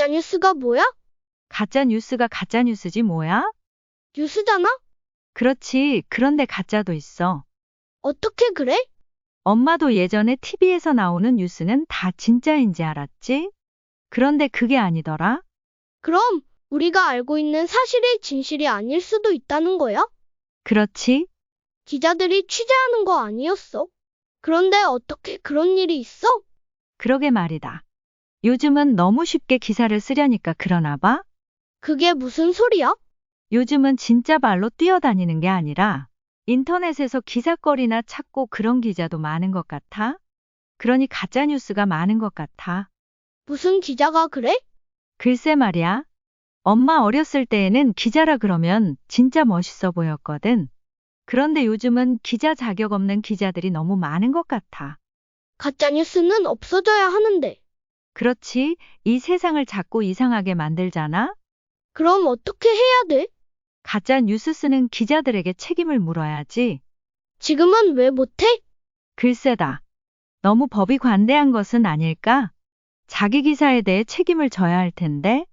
가짜뉴스가 뭐야? 가짜 뉴스가 가짜 뉴스지 뭐야? 뉴스잖아? 그렇지. 그런데 가짜도 있어. 어떻게 그래? 엄마도 예전에 TV에서 나오는 뉴스는 다 진짜인지 알았지? 그런데 그게 아니더라. 그럼 우리가 알고 있는 사실이 진실이 아닐 수도 있다는 거야? 그렇지? 기자들이 취재하는 거 아니었어? 그런데 어떻게 그런 일이 있어? 그러게 말이다. 요즘은 너무 쉽게 기사를 쓰려니까 그러나 봐. 그게 무슨 소리야? 요즘은 진짜 발로 뛰어다니는 게 아니라 인터넷에서 기사거리나 찾고 그런 기자도 많은 것 같아. 그러니 가짜 뉴스가 많은 것 같아. 무슨 기자가 그래? 글쎄 말이야. 엄마 어렸을 때에는 기자라 그러면 진짜 멋있어 보였거든. 그런데 요즘은 기자 자격 없는 기자들이 너무 많은 것 같아. 가짜뉴스는 없어져야 하는데. 그렇지. 이 세상을 자꾸 이상하게 만들잖아? 그럼 어떻게 해야 돼? 가짜 뉴스 쓰는 기자들에게 책임을 물어야지. 지금은 왜 못해? 글쎄다. 너무 법이 관대한 것은 아닐까? 자기 기사에 대해 책임을 져야 할 텐데,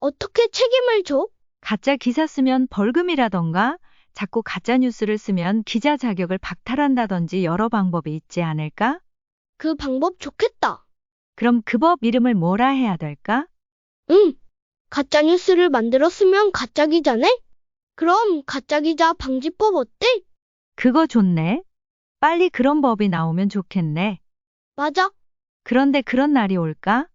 어떻게 책임을 져? 가짜 기사 쓰면 벌금이라던가, 자꾸 가짜 뉴스를 쓰면 기자 자격을 박탈한다든지 여러 방법이 있지 않을까? 그 방법 좋겠다. 그럼 그 법 이름을 뭐라 해야 될까? 응. 가짜 뉴스를 만들었으면 가짜 기자네? 그럼 가짜 기자 방지법 어때? 그거 좋네. 빨리 그런 법이 나오면 좋겠네. 맞아. 그런데 그런 날이 올까?